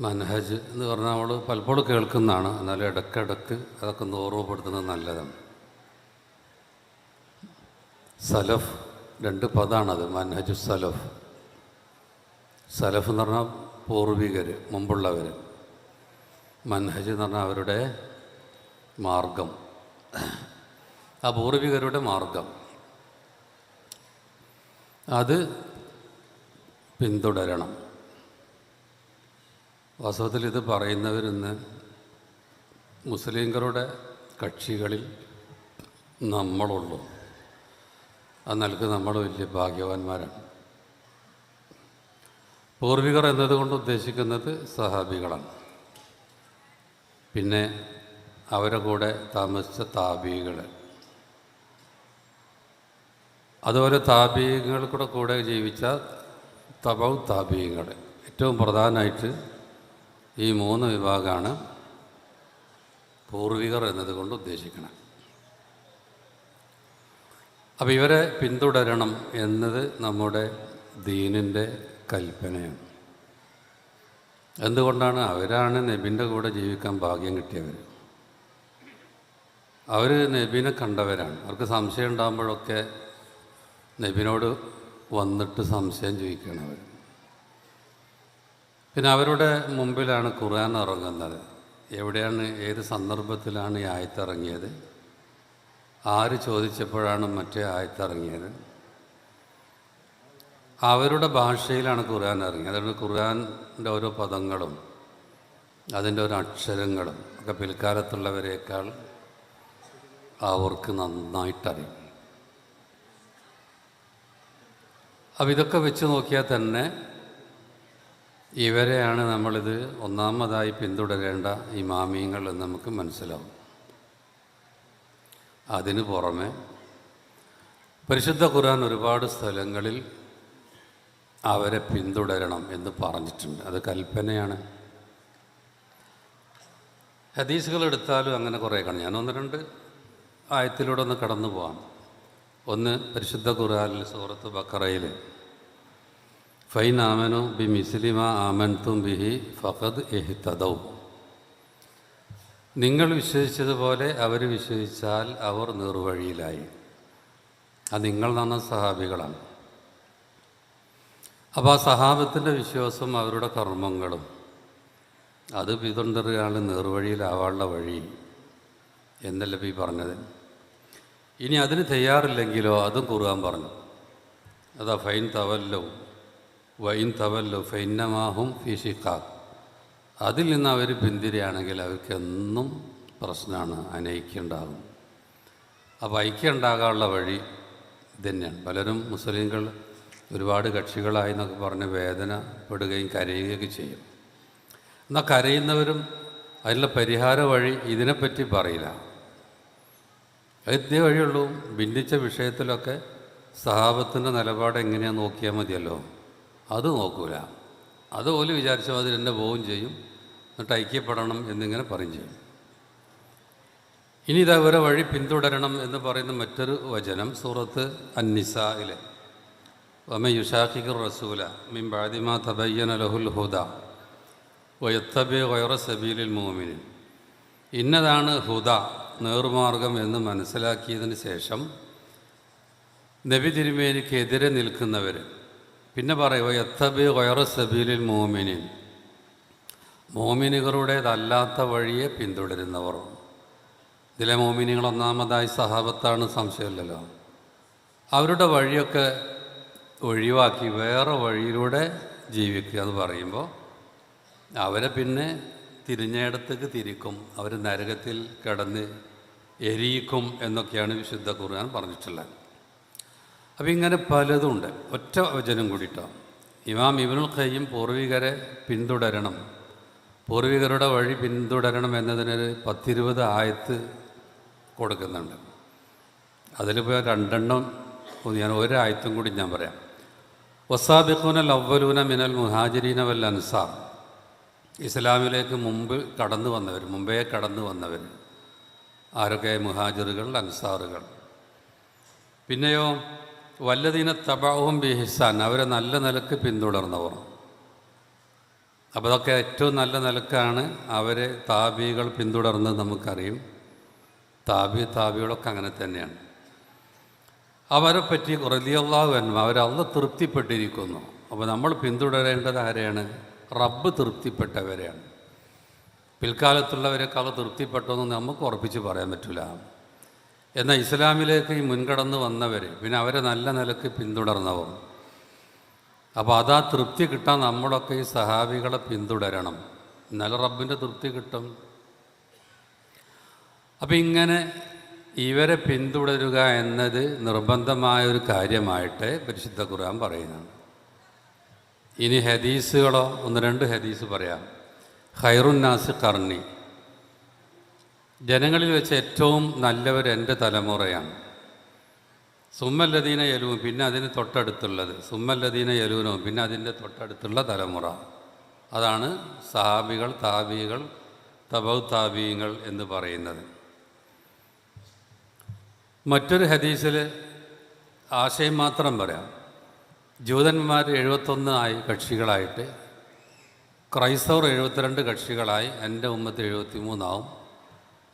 മനഹജ് എന്ന് പറഞ്ഞാൽ നമ്മൾ പലപ്പോഴും കേൾക്കുന്നതാണ്. എന്നാലും ഇടയ്ക്കിടയ്ക്ക് അതൊക്കെ ഒന്ന് ഓർമ്മപ്പെടുത്തുന്നത് നല്ലതാണ്. സലഫ് രണ്ട് പദമാണത് മനഹജു സലഫ്. സലഫ് എന്ന് പറഞ്ഞാൽ പൂർവികർ മുമ്പുള്ളവർ മനഹജ് എന്ന് പറഞ്ഞാൽ അവരുടെ മാർഗം. ആ പൂർവികരുടെ മാർഗം. അത് പിന്തുടരണം. വാസ്തവത്തിൽ ഇത് പറയുന്നവരിന്ന് മുസ്ലിങ്ങളുടെ കക്ഷികളിൽ നമ്മളുള്ളൂ. അത് നിലയ്ക്ക് നമ്മൾ വലിയ ഭാഗ്യവാന്മാരാണ്. പൂർവികർ എന്നതുകൊണ്ട് ഉദ്ദേശിക്കുന്നത് സഹാബികളാണ്. പിന്നെ അവരുടെ കൂടെ താമസിച്ച താബികൾ അതുപോലെ താബീയങ്ങൾ കൂടെ ജീവിച്ച തപൗ താബീയങ്ങൾ ഏറ്റവും പ്രധാനമായിട്ട് ഈ മൂന്ന് വിഭാഗമാണ് പൂർവികർ എന്നതുകൊണ്ട് ഉദ്ദേശിക്കണം. അപ്പോൾ ഇവരെ പിന്തുടരണം എന്നത് നമ്മുടെ ദീനിന്റെ കൽപ്പനയാണ്. എന്തുകൊണ്ടാണ്? അവരാണ് നബിന്റെ കൂടെ ജീവിക്കാൻ ഭാഗ്യം കിട്ടിയവർ അവർ നബിനെ കണ്ടവരാണ്. അവർക്ക് സംശയം ഉണ്ടാകുമ്പോഴൊക്കെ നബിനോട് വന്നിട്ട് സംശയം ചോദിക്കണം അവർ പിന്നെ അവരുടെ മുമ്പിലാണ് ഖുർആൻ ഇറങ്ങുന്നത്. എവിടെയാണ് ഏത് സന്ദർഭത്തിലാണ് ഈ ആയത്തിറങ്ങിയത്? ആര് ചോദിച്ചപ്പോഴാണ് മറ്റേ ആയത്തിറങ്ങിയത്? അവരുടെ ഭാഷയിലാണ് ഖുർആൻ ഇറങ്ങിയത്. അതുകൊണ്ട് ഖുർആന്റെ ഓരോ പദങ്ങളും അതിന്റെ ഓരോ അക്ഷരങ്ങളും ഒക്കെ പിൽക്കാലത്തുള്ളവരെക്കാൾ അവർക്ക് നന്നായിട്ടറിയും. അപ്പം ഇതൊക്കെ വെച്ച് നോക്കിയാൽ തന്നെ ഇവരെയാണ് നമ്മളിത് ഒന്നാമതായി പിന്തുടരേണ്ട ഇമാമിയങ്ങൾ എന്ന് നമുക്ക് മനസ്സിലാവും. അതിനു പുറമെ പരിശുദ്ധ ഖുർആൻ ഒരുപാട് സ്ഥലങ്ങളിൽ അവരെ പിന്തുടരണം എന്ന് പറഞ്ഞിട്ടുണ്ട്. അത് കൽപ്പനയാണ്. ഹദീസുകൾ എടുത്താലും അങ്ങനെ കുറേ കാണും. ഞാൻ ഒന്ന് രണ്ട് ആയത്തിലൂടെ ഒന്ന് കടന്നു പോകാം ഒന്ന് പരിശുദ്ധ ഖുർആനിൽ സൂറത്ത് ബക്കറയിൽ ഫൈൻ ആമനു ബി മിസ്ലിമ ആമൻതും ബിഹി ഫഖദ് എഹിത്തദൗ നിങ്ങൾ വിശ്വസിച്ചതുപോലെ അവർ വിശ്വസിച്ചാൽ അവർ നിർവഴിയിലായി. അത് നിങ്ങൾ നടന്ന സഹാബികളാണ്. അപ്പോൾ ആ സഹാബത്തിന്റെ വിശ്വാസം അവരുടെ കർമ്മങ്ങളും. അത് പിന്തുടരുകയാണ് നേർവഴിയിലാവാനുള്ള വഴി എന്നല്ല ഈ പറഞ്ഞത്? ഇനി അതിന് തയ്യാറില്ലെങ്കിലോ അതും കുറുകാൻ പറഞ്ഞു. അതാ ഫൈൻ തവല്ലോ. വൈൻ തവല്ലു ഫൈന്നമാഹും ഫിഷിക്കാക്ക് അതിൽ നിന്ന് അവർ പിന്തിരിയാണെങ്കിൽ അവർക്ക് എന്നും പ്രശ്നമാണ് അനൈക്യുണ്ടാകും അപ്പോൾ ഐക്യം ഉണ്ടാകാനുള്ള വഴി ഇതന്നെയാണ്. പലരും മുസ്ലിങ്ങൾ ഒരുപാട് കക്ഷികളായി എന്നൊക്കെ പറഞ്ഞ് വേദനപ്പെടുകയും കരയുകയൊക്കെ ചെയ്യും. എന്നാൽ കരയുന്നവരും അതിനുള്ള പരിഹാര വഴി ഇതിനെപ്പറ്റി പറയില്ല. ഇതേ വഴിയുള്ളൂ. ഭിന്നിച്ച വിഷയത്തിലൊക്കെ സഹാബത്തിന്റെ നിലപാട് എങ്ങനെയാണെന്ന് നോക്കിയാൽ മതിയല്ലോ. അത് നോക്കൂല. അതുപോലെ വിചാരിച്ച മാതിരി എന്നെ പോവുകയും ചെയ്യും. എന്നിട്ട് ഐക്യപ്പെടണം എന്നിങ്ങനെ പറയും ചെയ്യും. ഇനി ഇതാ അവരെ വഴി പിന്തുടരണം എന്ന് പറയുന്ന മറ്റൊരു വചനം സൂറത്ത് അന്നിസയിലെ വമ യുഷാഖിഖുർ റസൂല മിൻ ബാദിമ തബയ്യന ലഹുൽ ഹുദ വയത്തബി വയറ സബീലിൽ മോമിനിൻ ഇന്നതാണ് ഹുദ നേർമാർഗം എന്ന് മനസ്സിലാക്കിയതിന് ശേഷം നബി തിരുമേനിക്കെതിരെ നിൽക്കുന്നവർ പിന്നെ പറയുക എത്തബി വയറ സബീലിൽ മോമിനിൻ. മോമിനുകളുടേതല്ലാത്ത വഴിയെ പിന്തുടരുന്നവർ. ഇതിലെ മോമിനികൾ ഒന്നാമതായി സഹാബത്താണ് സംശയമില്ലല്ലോ. അവരുടെ വഴിയൊക്കെ ഒഴിവാക്കി വേറെ വഴിയിലൂടെ ജീവിക്കുക എന്ന് പറയുമ്പോൾ അവരെ പിന്നെ തിരിഞ്ഞയിടത്തേക്ക് തിരിക്കും. അവർ നരകത്തിൽ കിടന്ന് എരിയിക്കും എന്നൊക്കെയാണ് വിശുദ്ധ ഖുർആൻ പറഞ്ഞിട്ടുള്ളത്. അപ്പം ഇങ്ങനെ പലതുണ്ട് ഒറ്റ വചനം കൂടിയിട്ടോ ഇമാം ഇബ്നുൽ ഖയ്യും പൂർവികരെ പിന്തുടരണം. പൂർവികരുടെ വഴി പിന്തുടരണം എന്നതിനൊരു പത്തിരുപത് ആയത്ത് കൊടുക്കുന്നുണ്ട്. അതിലിപ്പോൾ രണ്ടെണ്ണം ഞാൻ ഒരായത്തും കൂടി ഞാൻ പറയാം. വസാബിഖുനൽ അവലൂന മിനൽ മുഹാജിരീന വൽ അൻസാർ. ഇസ്ലാമിലേക്ക് മുമ്പ് കടന്നു വന്നവർ മുമ്പേ കടന്നു വന്നവർ. ആരൊക്കെ? മുഹാജിറുകൾ അൻസാറുകൾ. പിന്നെയോ വല്ലതീന തപാവും ബിഹിസാൻ അവരെ നല്ല നിലയ്ക്ക് പിന്തുടർന്നവർ. അപ്പോൾ അതൊക്കെ ഏറ്റവും നല്ല നിലക്കാണ് അവരെ താബികൾ പിന്തുടർന്ന് നമുക്കറിയും. താബി താബികളൊക്കെ അങ്ങനെ തന്നെയാണ്. അവരെ പറ്റി റലിയല്ലാഹു അവരെ അവരല്ല തൃപ്തിപ്പെട്ടിരിക്കുന്നു. അപ്പോൾ നമ്മൾ പിന്തുടരേണ്ടത് ആരെയാണ്? റബ്ബ് തൃപ്തിപ്പെട്ടവരെയാണ്. പിൽക്കാലത്തുള്ളവരെക്കാൾ തൃപ്തിപ്പെട്ടൊന്നും നമുക്ക് ഉറപ്പിച്ച് പറയാൻ പറ്റില്ല എന്നാൽ ഇസ്ലാമിലേക്ക് ഈ മുൻകടന്ന് വന്നവർ പിന്നെ അവരെ നല്ല നിലയ്ക്ക് പിന്തുടർന്നവർ. അപ്പോൾ അതാ തൃപ്തി കിട്ടാൻ നമ്മളൊക്കെ ഈ സഹാബികളെ പിന്തുടരണം. നല്ല റബ്ബിന്റെ തൃപ്തി കിട്ടും. അപ്പം ഇങ്ങനെ ഇവരെ പിന്തുടരുക എന്നത് നിർബന്ധമായ ഒരു കാര്യമായിട്ട് പരിശുദ്ധ ഖുർആൻ പറയുന്നതാണ്. ഇനി ഹദീസുകളോ ഒന്ന് രണ്ട് ഹദീസ് പറയാം. ഖൈറുന്നാസ് കർണി ജനങ്ങളിൽ വെച്ച് ഏറ്റവും നല്ലവർ എന്റെ തലമുറയാണ്. സുമ്മല്ലദീന യലുവും പിന്നെ അതിന് തൊട്ടടുത്തുള്ളത് സുമ്മല്ലദീന യലൂനോ പിന്നെ അതിന്റെ തൊട്ടടുത്തുള്ള തലമുറ. അതാണ് സഹാബികൾ താബികൾ തബൗ താബീങ്ങൾ എന്ന് പറയുന്നത്. മറ്റൊരു ഹദീസിൽ ആശയം മാത്രം പറയാം. ജൂതന്മാർ എഴുപത്തൊന്ന് ആയി കക്ഷികളായിട്ട് ക്രൈസ്തവർ എഴുപത്തിരണ്ട് കക്ഷികളായി എന്റെ ഉമ്മത്ത് എഴുപത്തി മൂന്നാവും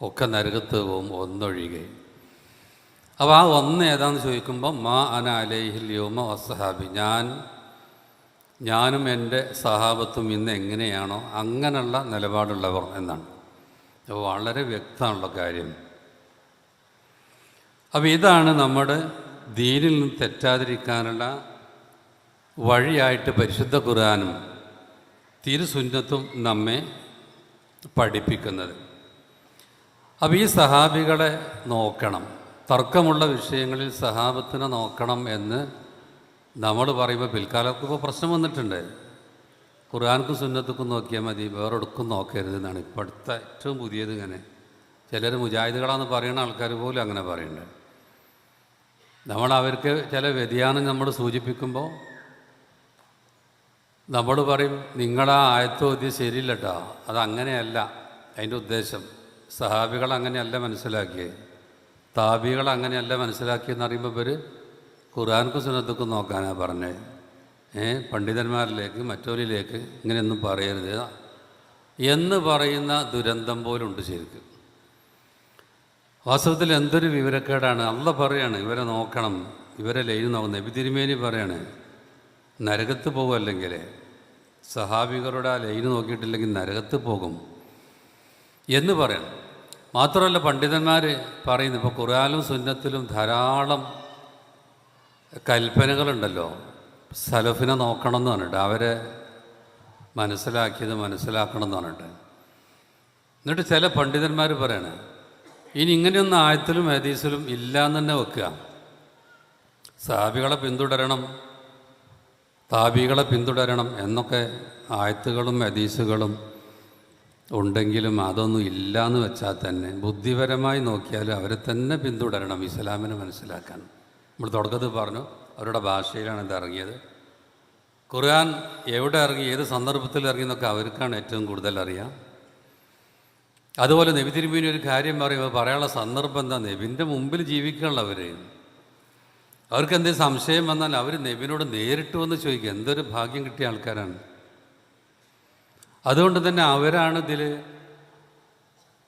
ഒക്കെ നരകത്ത് പോകും ഒന്നൊഴികെ. അപ്പോൾ ആ ഒന്ന് ഏതാണെന്ന് ചോദിക്കുമ്പോൾ മാ അന അലൈഹിൽ യോമ വസ്സഹാബി. ഞാൻ ഞാനും എന്റെ സഹാബത്തും ഇന്ന് എങ്ങനെയാണോ അങ്ങനെയുള്ള നിലപാടുള്ളവർ എന്നാണ്. വളരെ വ്യക്തമുള്ള കാര്യം. അപ്പോൾ ഇതാണ് നമ്മുടെ ദീനിൽ നിന്ന് തെറ്റാതിരിക്കാനുള്ള വഴിയായിട്ട് പരിശുദ്ധ ഖുർആാനും തിരുസുന്നത്തും നമ്മെ പഠിപ്പിക്കുന്നത്. അപ്പോൾ ഈ സഹാബികളെ നോക്കണം. തർക്കമുള്ള വിഷയങ്ങളിൽ സഹാബത്തിനെ നോക്കണം എന്ന് നമ്മൾ പറയുമ്പോൾ പിൽക്കാലത്ത് ഇപ്പോൾ പ്രശ്നം വന്നിട്ടുണ്ട്. ഖുർആാനക്കും സുന്നത്തുക്കും നോക്കിയാൽ മതി. വേറെ എടുക്കും നോക്കരുത് എന്നാണ്. ഇപ്പോഴത്തെ ഏറ്റവും പുതിയത് ഇങ്ങനെ. ചിലർ മുജാഹിദുകളാണെന്ന് പറയുന്ന ആൾക്കാർ പോലും അങ്ങനെ പറയുന്നുണ്ട്. നമ്മൾ അവർക്ക് ചില വ്യതിയാനം നമ്മൾ സൂചിപ്പിക്കുമ്പോൾ നമ്മൾ പറയും നിങ്ങളാ ആയത്തോദ്യം ശരിയില്ലട്ടോ. അതങ്ങനെയല്ല. അതിന്റെ ഉദ്ദേശം സഹാബികൾ അങ്ങനെയല്ല മനസ്സിലാക്കിയത് താബികൾ അങ്ങനെയല്ല മനസ്സിലാക്കിയെന്ന് അറിയുമ്പോൾ ഇവർ ഖുറാൻക്കും സുനത്തുക്കും നോക്കാനാണ് പറഞ്ഞത് ഏ പണ്ഡിതന്മാരിലേക്ക് മറ്റൊരിലേക്ക് ഇങ്ങനെയൊന്നും പറയരുത്. എന്ന് പറയുന്ന ദുരന്തം പോലുണ്ട് ശരിക്കും. വാസ്തവത്തിൽ എന്തൊരു വിവരക്കേടാണ്. അല്ല പറയാണ് ഇവരെ നോക്കണം ഇവരെ ലൈൻ നോക്കുന്നത് നബി തിരുമേനി പറയാണ് നരകത്ത് പോകും അല്ലെങ്കിൽ സഹാബികളുടെ ആ ലൈന് നോക്കിയിട്ടില്ലെങ്കിൽ നരകത്ത് പോകും എന്ന് പറയണം. മാത്രമല്ല പണ്ഡിതന്മാർ പറയുന്നു ഇപ്പോൾ കുറയാലും സുന്നത്തിലും ധാരാളം കൽപ്പനകളുണ്ടല്ലോ. സലഫിനെ നോക്കണം എന്ന് പറഞ്ഞിട്ട് അവരെ മനസ്സിലാക്കിയത് മനസ്സിലാക്കണം എന്ന് പറഞ്ഞിട്ട്. എന്നിട്ട് ചില പണ്ഡിതന്മാർ പറയണേ ഇനി ഇങ്ങനെയൊന്നും ആയത്തിലും ഹദീസിലും ഇല്ല എന്ന് തന്നെ വെക്കുക. സാബികളെ പിന്തുടരണം താബികളെ പിന്തുടരണം എന്നൊക്കെ ആയത്തുകളും ഹദീസുകളും ഉണ്ടെങ്കിലും അതൊന്നും ഇല്ല എന്ന് വെച്ചാൽ തന്നെ ബുദ്ധിപരമായി നോക്കിയാൽ അവരെ തന്നെ പിന്തുടരണം ഇസ്ലാമിനെ മനസ്സിലാക്കാൻ. നമ്മൾ തുടക്കത്തിൽ പറഞ്ഞു അവരുടെ ഭാഷയിലാണ് ഇത് ഇറങ്ങിയത്. ഖുർആൻ എവിടെ ഇറങ്ങി ഏത് സന്ദർഭത്തിൽ ഇറങ്ങി എന്നൊക്കെ അവർക്കാണ് ഏറ്റവും കൂടുതൽ അറിയാം. അതുപോലെ നബി തിരുമീനി ഒരു കാര്യം പറയുമ്പോൾ പറയാനുള്ള സന്ദർഭം എന്താ? നബിന്റെ മുമ്പിൽ ജീവിക്കാനുള്ളവർ അവർക്ക് എന്തെങ്കിലും സംശയം വന്നാൽ അവർ നബിനോട് നേരിട്ട് വന്ന് ചോദിക്കുക എന്തൊരു ഭാഗ്യം കിട്ടിയ ആൾക്കാരാണ്. അതുകൊണ്ട് തന്നെ അവരാണ് ഇതിൽ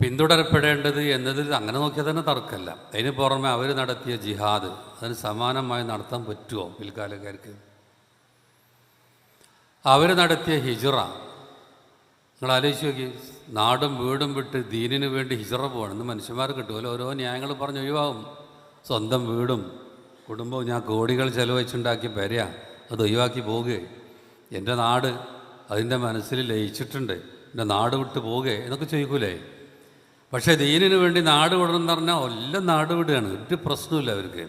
പിന്തുടരപ്പെടേണ്ടത് എന്നതിൽ അങ്ങനെ നോക്കിയാൽ തന്നെ തർക്കമല്ല. അതിന് പുറമെ അവർ നടത്തിയ ജിഹാദ് അതിന് സമാനമായി നടത്താൻ പറ്റുമോ പിൽക്കാലക്കാർക്ക്? അവർ നടത്തിയ ഹിജറ നിങ്ങൾ ആലോചിച്ച് നോക്കി നാടും വീടും വിട്ട് ദീനിന് വേണ്ടി ഹിജറ പോകണം ഇന്ന് മനുഷ്യന്മാർ കിട്ടുമല്ലോ ഓരോ ന്യായങ്ങൾ പറഞ്ഞ് ഒഴിവാകും. സ്വന്തം വീടും കുടുംബവും ഞാൻ കോടികൾ ചെലവഴിച്ചുണ്ടാക്കിയ വരിക അത് ഒഴിവാക്കി പോവുകയെ എന്റെ നാട് അതിന്റെ മനസ്സിൽ ലയിച്ചിട്ടുണ്ട്. എന്റെ നാട് വിട്ട് പോകേ എന്നൊക്കെ ചോദിക്കൂലേ? പക്ഷേ ദീനിന് വേണ്ടി നാട് വിടണമെന്ന് പറഞ്ഞാൽ എല്ലാം നാട് വിടുകയാണ്. ഒരു പ്രശ്നമില്ല അവർക്ക്.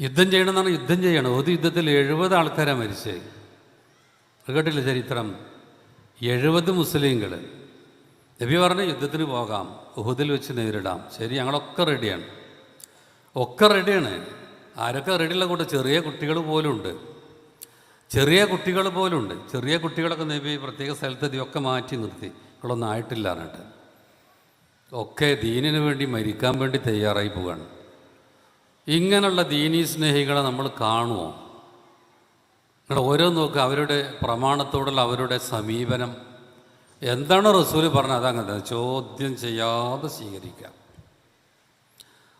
യുദ്ധം ചെയ്യണമെന്നാണ് യുദ്ധം ചെയ്യണം. ഒരു യുദ്ധത്തിൽ എഴുപത് ആൾക്കാരാണ് മരിച്ചത്. കേട്ടില്ല ചരിത്രം? എഴുപത് മുസ്ലിങ്ങൾ നബി പറഞ്ഞ യുദ്ധത്തിന് പോകാം ഉഹുദിൽ വെച്ച് നേരിടാം. ശരി ഞങ്ങളൊക്കെ റെഡിയാണ് ഒക്കെ റെഡിയാണ് ആരൊക്കെ റെഡിയുള്ള കൂടെ ചെറിയ കുട്ടികൾ പോലും ഉണ്ട്. ചെറിയ കുട്ടികൾ പോലും ഉണ്ട് ചെറിയ കുട്ടികളൊക്കെ നബി പ്രത്യേക സ്ഥലത്ത് ഇതൊക്കെ മാറ്റി നിർത്തി. ഇവളൊന്നും ആയിട്ടില്ല എന്നിട്ട്. ഒക്കെ ദീനിന് വേണ്ടി മരിക്കാൻ വേണ്ടി തയ്യാറായി പോവുകയാണ് ഇങ്ങനെയുള്ള ദീനീ സ്നേഹികളെ നമ്മൾ കാണുമോ നിങ്ങളുടെ ഓരോ നോക്കുക അവരുടെ പ്രമാണത്തോടുള്ള അവരുടെ സമീപനം. എന്താണ് റസൂൽ പറഞ്ഞത്? അതങ്ങനെ ചോദ്യം ചെയ്യാതെ സ്വീകരിക്കാം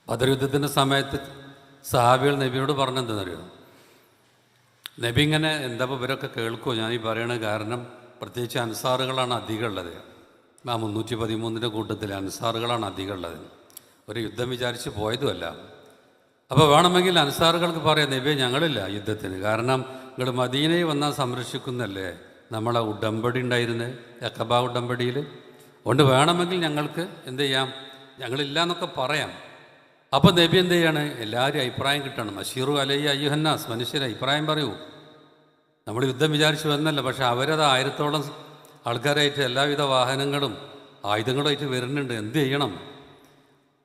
ബദർ യുദ്ധത്തിന്റെ സമയത്ത് സഹാബികൾ നബിയോട് പറഞ്ഞെന്തെന്നറിയോ? നബി ഇങ്ങനെ എന്താ ഇവരൊക്കെ കേൾക്കുമോ ഞാൻ ഈ പറയണ കാരണം പ്രത്യേകിച്ച് അൻസാറുകളാണ് അധികം ഉള്ളത്. ആ മുന്നൂറ്റി പതിമൂന്നിന്റെ കൂട്ടത്തിൽ അൻസാറുകളാണ് അധികം ഉള്ളത്. ഒരു യുദ്ധം വിചാരിച്ച് പോയതുമല്ല. അപ്പോൾ വേണമെങ്കിൽ അൻസാറുകൾക്ക് പറയാം നബിയെ ഞങ്ങളില്ല യുദ്ധത്തിന്. കാരണം നിങ്ങൾ മദീനയിൽ വന്നാൽ സംരക്ഷിക്കുന്നല്ലേ നമ്മളെ ഉടമ്പടി ഉണ്ടായിരുന്നത് യക്കബ ഉടമ്പടിയിൽ അതുകൊണ്ട് വേണമെങ്കിൽ ഞങ്ങൾക്ക് എന്ത് ചെയ്യാം? ഞങ്ങളില്ല എന്നൊക്കെ പറയാം. അപ്പോൾ നബി എന്ത് ചെയ്യാണ്? എല്ലാവരും അഭിപ്രായം കിട്ടണം. അഷീറു അലയ്യ അയ്യുഹന്നാസ് മനുഷ്യരെ അഭിപ്രായം പറയൂ. നമ്മൾ യുദ്ധം വിചാരിച്ചു വന്നല്ല പക്ഷെ അവരത് ആയിരത്തോളം ആൾക്കാരായിട്ട് എല്ലാവിധ വാഹനങ്ങളും ആയുധങ്ങളുമായിട്ട് വരുന്നുണ്ട്. എന്ത് ചെയ്യണം?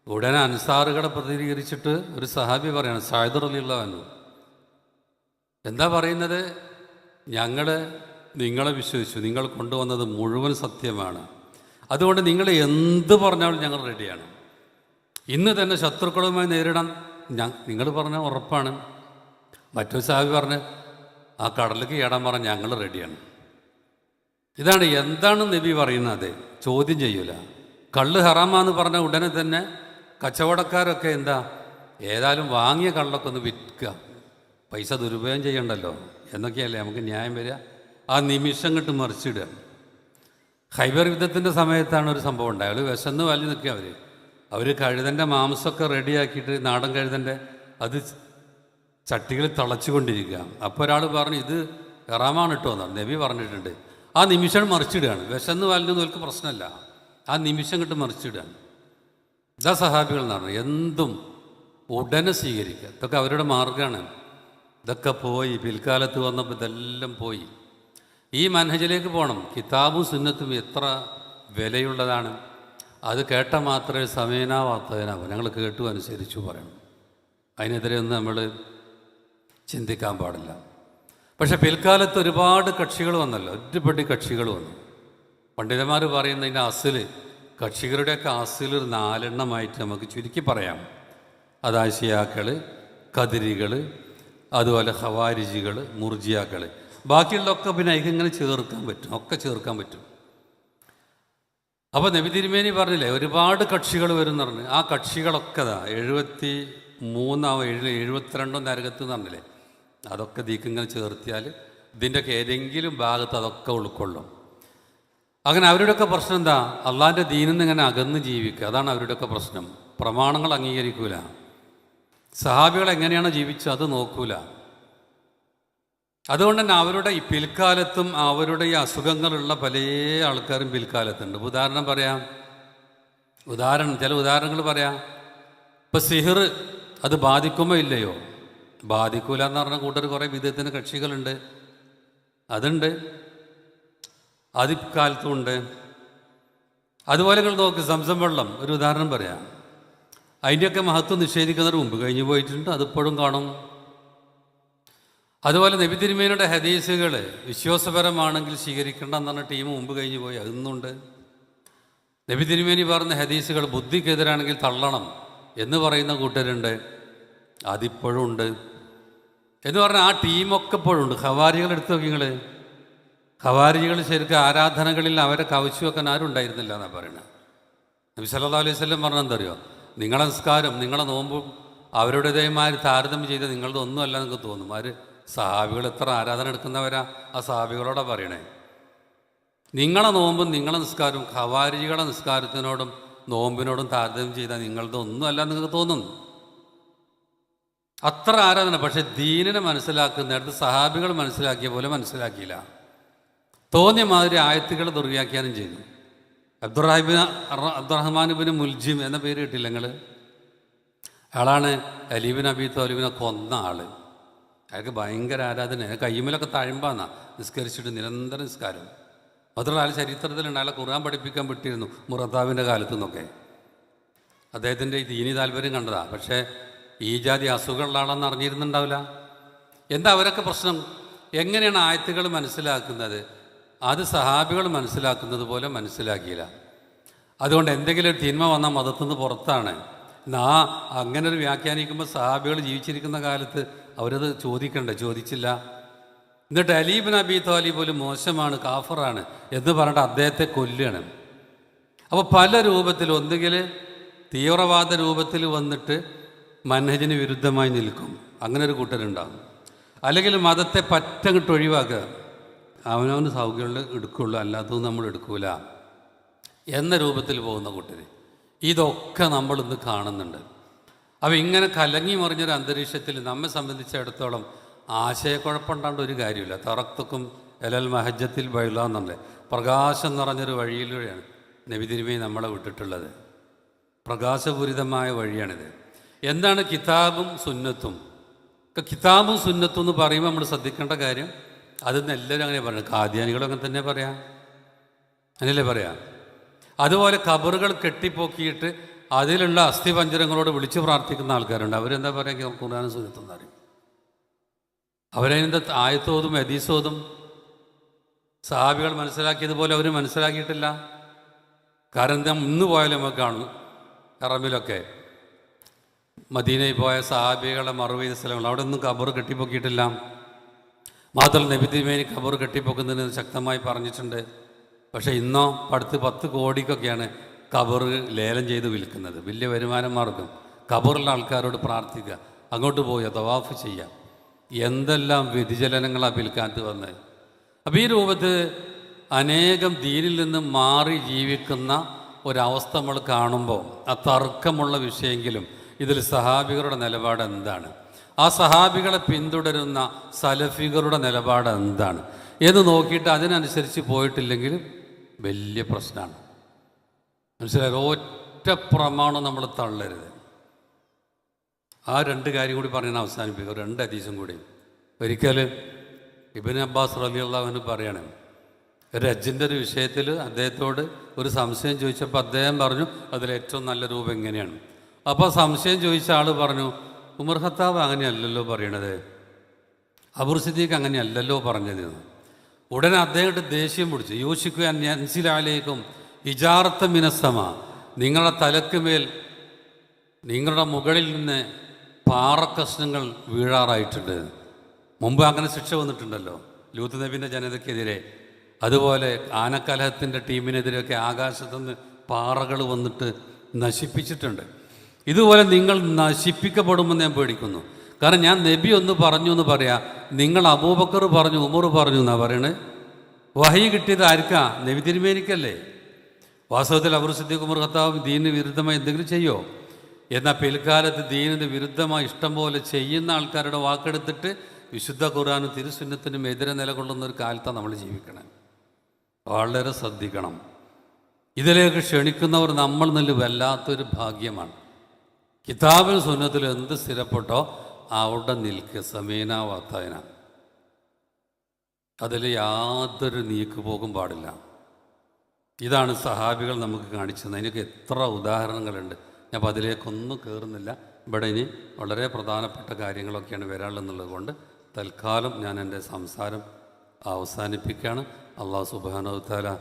ഉടനെ അൻസാറുകളെ പ്രതികരിച്ചിട്ട് ഒരു സഹാബി പറയാണ് സായുധ റലിയുള്ളവനു എന്താ പറയുന്നത്? ഞങ്ങൾ നിങ്ങളെ വിശ്വസിച്ചു. നിങ്ങൾ കൊണ്ടുവന്നത് മുഴുവൻ സത്യമാണ്. അതുകൊണ്ട് നിങ്ങൾ എന്ത് പറഞ്ഞാലും ഞങ്ങൾ റെഡിയാണ്. ഇന്ന് തന്നെ ശത്രുക്കളുമായി നേരിടാൻ ഞാൻ നിങ്ങൾ പറഞ്ഞ ഉറപ്പാണ്. മറ്റൊരു സാഹബി പറഞ്ഞ് ആ കടലിലേക്ക് ഏടാൻ പറഞ്ഞ ഞങ്ങൾ റെഡിയാണ്. ഇതാണ് എന്താണ് നബി പറയുന്നത്? ചോദ്യം ചെയ്യൂല. കള്ള് ഹറാമാന്ന് പറഞ്ഞ ഉടനെ തന്നെ കച്ചവടക്കാരൊക്കെ എന്താ? ഏതായാലും വാങ്ങിയ കള്ളൊക്കെ ഒന്ന് വിൽക്കുക. പൈസ ദുരുപയോഗം ചെയ്യണ്ടല്ലോ? എന്നൊക്കെയല്ലേ നമുക്ക് ന്യായം വരിക. ആ നിമിഷം കിട്ട് മറിച്ചിടുക. ഹൈബർ യുദ്ധത്തിന്റെ സമയത്താണ് ഒരു സംഭവം ഉണ്ടായത്. വിശന്ന് വലി നിൽക്കുക അവർ അവർ കഴുതന്റെ മാംസമൊക്കെ റെഡിയാക്കിയിട്ട് നാടൻ കഴുതന്റെ അത് ചട്ടികളിൽ തിളച്ചുകൊണ്ടിരിക്കുകയാണ്. അപ്പോൾ ഒരാൾ പറഞ്ഞു ഇത് ഹറാമാണ് കേട്ടോ എന്നാണ്. നബി പറഞ്ഞിട്ടുണ്ട്. ആ നിമിഷം മറിച്ചിടുകയാണ്. വിശന്ന് വലിഞ്ഞൊന്നും അവർക്ക് പ്രശ്നമല്ല. ആ നിമിഷം കിട്ട് മറിച്ചിടുകയാണ്. ഇതാ സഹാബികൾ എന്ന് പറഞ്ഞു. എന്തും ഉടനെ സ്വീകരിക്കുക. ഇതൊക്കെ അവരുടെ മാർഗമാണ് ഇതൊക്കെ പോയി. പിൽക്കാലത്ത് വന്നപ്പോൾ ഇതെല്ലാം പോയി. ഈ മനഹജിലേക്ക് പോകണം. കിതാബും സുന്നത്തും എത്ര വിലയുള്ളതാണ്. അത് കേട്ട മാത്രമേ സമയനാവാത്തതിനാവും ഞങ്ങൾ കേട്ടു അനുസരിച്ചു പറയണം. അതിനെതിരെ ഒന്നും നമ്മൾ ചിന്തിക്കാൻ പാടില്ല. പക്ഷെ പിൽക്കാലത്ത് ഒരുപാട് കക്ഷികൾ വന്നല്ലോ. ഒറ്റപ്പെട്ടി കക്ഷികൾ വന്നു. പണ്ഡിതന്മാർ പറയുന്നതിന്റെ അസിൽ കക്ഷികളുടെയൊക്കെ അസിൽ ഒരു നാലെണ്ണമായിട്ട് നമുക്ക് ചുരുക്കി പറയാം. അതാശിയാക്കൾ കതിരികൾ അതുപോലെ ഹവാരിജികൾ മുർജിയാക്കൾ ബാക്കിയുള്ളതൊക്കെ പിന്നെ അതിക്ക് ഇങ്ങനെ ചേർക്കാൻ പറ്റും. ഒക്കെ ചേർക്കാൻ പറ്റും. അപ്പോൾ നബി തിരുമേനി പറഞ്ഞില്ലേ ഒരുപാട് കക്ഷികൾ വരും പറഞ്ഞു. ആ കക്ഷികളൊക്കെ ഇതാ എഴുപത്തി മൂന്നാവും എഴു എഴുപത്തിരണ്ടും നരകത്ത് എന്ന് പറഞ്ഞില്ലേ അതൊക്കെ ദീക്കിങ്ങനെ ചേർത്തിയാൽ ഇതിന്റെയൊക്കെ ഏതെങ്കിലും ഭാഗത്ത് അതൊക്കെ ഉൾക്കൊള്ളും. അങ്ങനെ അവരുടെയൊക്കെ പ്രശ്നം എന്താ? അള്ളാന്റെ ദീനിൽ നിന്ന് ഇങ്ങനെ അകന്ന് ജീവിക്കുക. അതാണ് അവരുടെയൊക്കെ പ്രശ്നം. പ്രമാണങ്ങൾ അംഗീകരിക്കൂല. സഹാബികൾ എങ്ങനെയാണ് ജീവിച്ചത് അത് നോക്കൂല. അതുകൊണ്ട് തന്നെ അവരുടെ ഈ പിൽക്കാലത്തും അവരുടെ ഈ അസുഖങ്ങളുള്ള പല ആൾക്കാരും പിൽക്കാലത്തുണ്ട്. ഉദാഹരണം പറയാം. ഉദാഹരണം ചില ഉദാഹരണങ്ങൾ പറയാം. ഇപ്പം സിഹിർ അത് ബാധിക്കുമോ ഇല്ലയോ? ബാധിക്കൂല എന്ന് പറഞ്ഞ കൂട്ടർ കുറേ വിധത്തിന് കക്ഷികളുണ്ട്. അതുണ്ട്. അതിക്കാലത്തും ഉണ്ട്. അതുപോലെ നിങ്ങൾ നോക്ക് സംസം വെള്ളം ഒരു ഉദാഹരണം പറയാം. അതിന്റെയൊക്കെ മഹത്വം നിഷേധിക്കുന്നതിന് മുമ്പ് കഴിഞ്ഞു പോയിട്ടുണ്ട്. അതിപ്പോഴും കാണും. അതുപോലെ നബി തിരുമേനയുടെ ഹദീസുകൾ വിശ്വാസപരമാണെങ്കിൽ സ്വീകരിക്കേണ്ട എന്നാണ് ടീം മുമ്പ് കഴിഞ്ഞു പോയി. അതൊന്നുണ്ട് നബി തിരുമേനി പറഞ്ഞ ഹദീസുകൾ ബുദ്ധിക്കെതിരാണെങ്കിൽ തള്ളണം എന്ന് പറയുന്ന കൂട്ടരുണ്ട്. അതിപ്പോഴും ഉണ്ട്. എന്ന് പറഞ്ഞാൽ ആ ടീമൊക്കെ ഇപ്പോഴും ഉണ്ട്. ഖവാരികൾ എടുത്തു നോക്കി നിങ്ങൾ ഖവാരികൾ ശരിക്കും ആരാധനകളിൽ അവരെ കവച്ചു വെക്കാൻ ആരും ഉണ്ടായിരുന്നില്ല എന്നാണ് പറയുന്നത് നബി സല്ലാ അലൈഹി സ്വല്ലം പറഞ്ഞ എന്താ അറിയോ? നിങ്ങളെ നിസ്കാരം നിങ്ങളെ നോമ്പും അവരുടേതേമാര് താരതമ്യം ചെയ്ത് നിങ്ങളുടെ ഒന്നുമല്ല നിങ്ങൾക്ക് തോന്നും. ആര് സഹാബികൾ എത്ര ആരാധന എടുക്കുന്നവരാ? ആ സഹാബികളോടെ പറയണേ. നിങ്ങളെ നോമ്പും നിങ്ങളെ നിസ്കാരവും ഖവാരികളെ നിസ്കാരത്തിനോടും നോമ്പിനോടും താരതമ്യം ചെയ്താൽ നിങ്ങളുടെ ഒന്നുമല്ല നിങ്ങൾക്ക് തോന്നുന്നു. അത്ര ആരാധന പക്ഷെ ദീനിനെ മനസ്സിലാക്കുന്നിടത്ത് സഹാബികൾ മനസ്സിലാക്കിയ പോലെ മനസ്സിലാക്കിയില്ല. തോന്നിയ മാതിരി ആയത്തുകൾ ദുർവ്യാഖ്യാനം ചെയ്തു. അബ്ദുറഹിബിൻ അബ്ദുറഹ്മാനുബിന് മുൽജിം എന്ന പേര് കിട്ടില്ല നിങ്ങൾ അയാളാണ് അലീബിൻ അബി തോലിബിനെ കൊന്ന ആൾ. അയാൾക്ക് ഭയങ്കര ആരാധന. അയാൾ കയ്യുമ്മലൊക്കെ തഴമ്പാന്നാ. നിസ്കരിച്ചിട്ട് നിരന്തരം നിസ്കാരം. മാത്രമല്ല അയാൾ ചരിത്രത്തിലുണ്ട്. അയാളെ ഖുർആൻ പഠിപ്പിക്കാൻ വിട്ടിരുന്നു മുറത്താവിന്റെ കാലത്തു നിന്നൊക്കെ അദ്ദേഹത്തിന്റെ ദീനി താല്പര്യം കണ്ടതാ. പക്ഷേ ഈ ജാതി അസുഖമുള്ള ആളെന്ന് അറിഞ്ഞിരുന്നുണ്ടാവില്ല? എന്താ അവരൊക്കെ പ്രശ്നം? എങ്ങനെയാണ് ആയത്തുകൾ മനസ്സിലാക്കുന്നത്? അത് സഹാബികൾ മനസ്സിലാക്കുന്നത് പോലെ മനസ്സിലാക്കിയില്ല. അതുകൊണ്ട് എന്തെങ്കിലും ഒരു തിന്മ വന്നാൽ മതത്തുനിന്ന് പുറത്താണ്. എന്നാ അങ്ങനെ ഒരു വ്യാഖ്യാനിക്കുമ്പോൾ സഹാബികൾ ജീവിച്ചിരിക്കുന്ന കാലത്ത് അവരത് ചോദിക്കണ്ട ചോദിച്ചില്ല. എന്നിട്ട് അലീബ് നബി താലിബ് പോലും മോശമാണ് കാഫറാണ് എന്ന് പറഞ്ഞിട്ട് അദ്ദേഹത്തെ കൊല്ലുകയാണ്. അപ്പോൾ പല രൂപത്തിൽ ഒന്നുകിൽ തീവ്രവാദ രൂപത്തിൽ വന്നിട്ട് മനഹജിന് വിരുദ്ധമായി നിൽക്കും. അങ്ങനെ ഒരു കൂട്ടരുണ്ടാകും. അല്ലെങ്കിൽ മതത്തെ പറ്റങ്ങിട്ട് ഒഴിവാക്കുക. അവനവന് സൗകര്യമുള്ള എടുക്കുള്ളൂ അല്ലാത്തതും നമ്മൾ എടുക്കൂല എന്ന രൂപത്തിൽ പോകുന്ന കൂട്ടർ ഇതൊക്കെ നമ്മൾ ഇന്ന് കാണുന്നുണ്ട്. അപ്പോൾ ഇങ്ങനെ കലങ്ങി മറിഞ്ഞൊരു അന്തരീക്ഷത്തിൽ നമ്മെ സംബന്ധിച്ചിടത്തോളം ആശയക്കുഴപ്പമുണ്ടാണ്ട് ഒരു കാര്യമില്ല. തറക്തക്കും എലൽ മഹജത്തിൽ ബൈലാന്നുണ്ട് പ്രകാശം നിറഞ്ഞൊരു വഴിയിലൂടെയാണ് നബി തിരുമേനി നമ്മളെ വിട്ടിട്ടുള്ളത്. പ്രകാശപൂരിതമായ വഴിയാണിത്. എന്താണ് കിതാബും സുന്നത്തും? കിതാബും സുന്നത്തും എന്ന് പറയുമ്പോൾ നമ്മൾ ശ്രദ്ധിക്കേണ്ട കാര്യം അതെന്ന് എല്ലാവരും അങ്ങനെ പറയുന്നത് കാദ്യാനികളും അങ്ങനെ തന്നെ പറയാം. അങ്ങനെയല്ലേ പറയാം? അതുപോലെ കബറുകൾ കെട്ടിപ്പൊക്കിയിട്ട് അതിലുള്ള അസ്ഥിപഞ്ചരങ്ങളോട് വിളിച്ചു പ്രാർത്ഥിക്കുന്ന ആൾക്കാരുണ്ട്. അവരെന്താ പറയുക? ഖുർആാനും സുന്നത്തും അറിയും അവരതിന്റെ ആയത്തോതും ഹദീസോതും സഹാബികൾ മനസ്സിലാക്കിയതുപോലെ അവർ മനസ്സിലാക്കിയിട്ടില്ല. കാരണം എന്താ? ഇന്ന് പോയാലും നമുക്ക് കാണും. കറമ്പിലൊക്കെ മദീനയിൽ പോയ സഹാബികളെ മറുപടി സ്ഥലങ്ങൾ അവിടെ ഒന്നും കബർ കെട്ടിപ്പൊക്കിയിട്ടില്ല. മാത്രമല്ല നബിതിമേനി കബർ കെട്ടിപ്പൊക്കുന്നതിന് ശക്തമായി പറഞ്ഞിട്ടുണ്ട്. പക്ഷേ ഇന്നോ അടുത്ത് പത്ത് കോടിക്കൊക്കെയാണ് കബർ ലേലം ചെയ്ത് വിൽക്കുന്നത്. വലിയ വരുമാന മാർഗം കബറുള്ള ആൾക്കാരോട് പ്രാർത്ഥിക്കുക. അങ്ങോട്ട് പോയി തവാഫ് ചെയ്യാം. എന്തെല്ലാം വ്യതിചലനങ്ങളാണ് പിൽക്കാലത്ത് വന്നത് അപ്പോൾ ഈ രൂപത്തിൽ അനേകം ദീനിൽ നിന്ന് മാറി ജീവിക്കുന്ന ഒരവസ്ഥ നമ്മൾ കാണുമ്പോൾ ആ തർക്കമുള്ള വിഷയമെങ്കിലും ഇതിൽ സഹാബികളുടെ നിലപാട് എന്താണ്? ആ സഹാബികളെ പിന്തുടരുന്ന സലഫികളുടെ നിലപാട് എന്താണ്? എന്ന് നോക്കിയിട്ട് അതിനനുസരിച്ച് പോയിട്ടില്ലെങ്കിലും വലിയ പ്രശ്നമാണ്. മനസ്സിലായോ? ഒറ്റ പ്രമാണം നമ്മൾ തള്ളരുത്. ആ രണ്ട് കാര്യം കൂടി പറഞ്ഞാൽ അവസാനിപ്പിക്കുക. രണ്ട് അതീശം കൂടി. ഒരിക്കൽ ഇബിൻ അബ്ബാസ് റലി അള്ളാഹുവിന് പറയണേ ഒരു ഹജ്ജിന്റെ ഒരു വിഷയത്തിൽ അദ്ദേഹത്തോട് ഒരു സംശയം ചോദിച്ചപ്പോൾ അദ്ദേഹം പറഞ്ഞു അതിലേറ്റവും നല്ല രൂപം എങ്ങനെയാണ് അപ്പോൾ സംശയം ചോദിച്ച ആൾ പറഞ്ഞു ഉമർ ഖത്താബ് അങ്ങനെയല്ലല്ലോ പറയണത്. അബുർ സിദ്ദീഖ് അങ്ങനെയല്ലല്ലോ പറഞ്ഞത്. ഉടനെ അദ്ദേഹത്തെ ദേഷ്യം പിടിച്ചു. യോശിക്കുക അൻസിലാലേക്കും ഹിജാർത്ത മിനസമ നിങ്ങളുടെ തലക്ക് മേൽ നിങ്ങളുടെ മുകളിൽ നിന്ന് പാറക്കഷ്ണങ്ങൾ വീഴാറായിട്ടുണ്ട്. മുമ്പ് അങ്ങനെ ശിക്ഷ വന്നിട്ടുണ്ടല്ലോ. ലൂത്ത് നബിന്റെ ജനതയ്ക്കെതിരെ അതുപോലെ ആനക്കലഹത്തിന്റെ ടീമിനെതിരെയൊക്കെ ആകാശത്തുനിന്ന് പാറകൾ വന്നിട്ട് നശിപ്പിച്ചിട്ടുണ്ട്. ഇതുപോലെ നിങ്ങൾ നശിപ്പിക്കപ്പെടുമെന്ന് ഞാൻ പേടിക്കുന്നു. കാരണം ഞാൻ നബി ഒന്ന് പറഞ്ഞു എന്ന് പറയാം. നിങ്ങൾ അബൂബക്കർ പറഞ്ഞു ഉമർ പറഞ്ഞു എന്നാണ് പറയണേ. വഹി കിട്ടിയത് ആർക്കാ? നബി തിരുമേനിക്കല്ലേ വാസ്തവത്തിൽ അവർ സിദ്ദീഖ് ഉമർ ദീനിന് വിരുദ്ധമായി എന്തെങ്കിലും ചെയ്യോ? എന്നാൽ പിൽക്കാലത്ത് ദീനിന് വിരുദ്ധമായി ഇഷ്ടം പോലെ ചെയ്യുന്ന ആൾക്കാരുടെ വാക്കെടുത്തിട്ട് വിശുദ്ധ ഖുർആാനും തിരുസുന്നത്തിനും എതിരെ നിലകൊള്ളുന്ന ഒരു കാലത്താണ് നമ്മൾ ജീവിക്കണേ. വളരെ ശ്രദ്ധിക്കണം. ഇതിലേക്ക് ക്ഷണിക്കുന്നവർ നമ്മൾ നല്ല വല്ലാത്തൊരു ഭാഗ്യമാണ്. കിതാബിൽ സുന്നത്തിൽ എന്ത് സ്ഥിരപ്പെട്ടോ അവിടെ നിൽക്കുക സമീന വാത്തായന. അതിൽ യാതൊരു നീക്കുപോകും പാടില്ല. ഇതാണ് സഹാബികൾ നമുക്ക് കാണിച്ചത്. അതിനൊക്കെ എത്ര ഉദാഹരണങ്ങളുണ്ട്. ഞാൻ അപ്പോൾ അതിലേക്കൊന്നും കയറുന്നില്ല ഇവിടെ ഇനി വളരെ പ്രധാനപ്പെട്ട കാര്യങ്ങളൊക്കെയാണ് വരാനുള്ളത് കൊണ്ട് തൽക്കാലം ഞാൻ എന്റെ സംസാരം അവസാനിപ്പിക്കുകയാണ്. അള്ളാഹു സുബാനവത്താല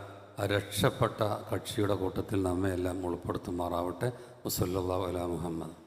രക്ഷപ്പെട്ട കക്ഷിയുടെ കൂട്ടത്തിൽ നമ്മെ എല്ലാം ഉൾപ്പെടുത്തുമാറാവട്ടെ. മുസല്ലാ അല മുഹമ്മദ്.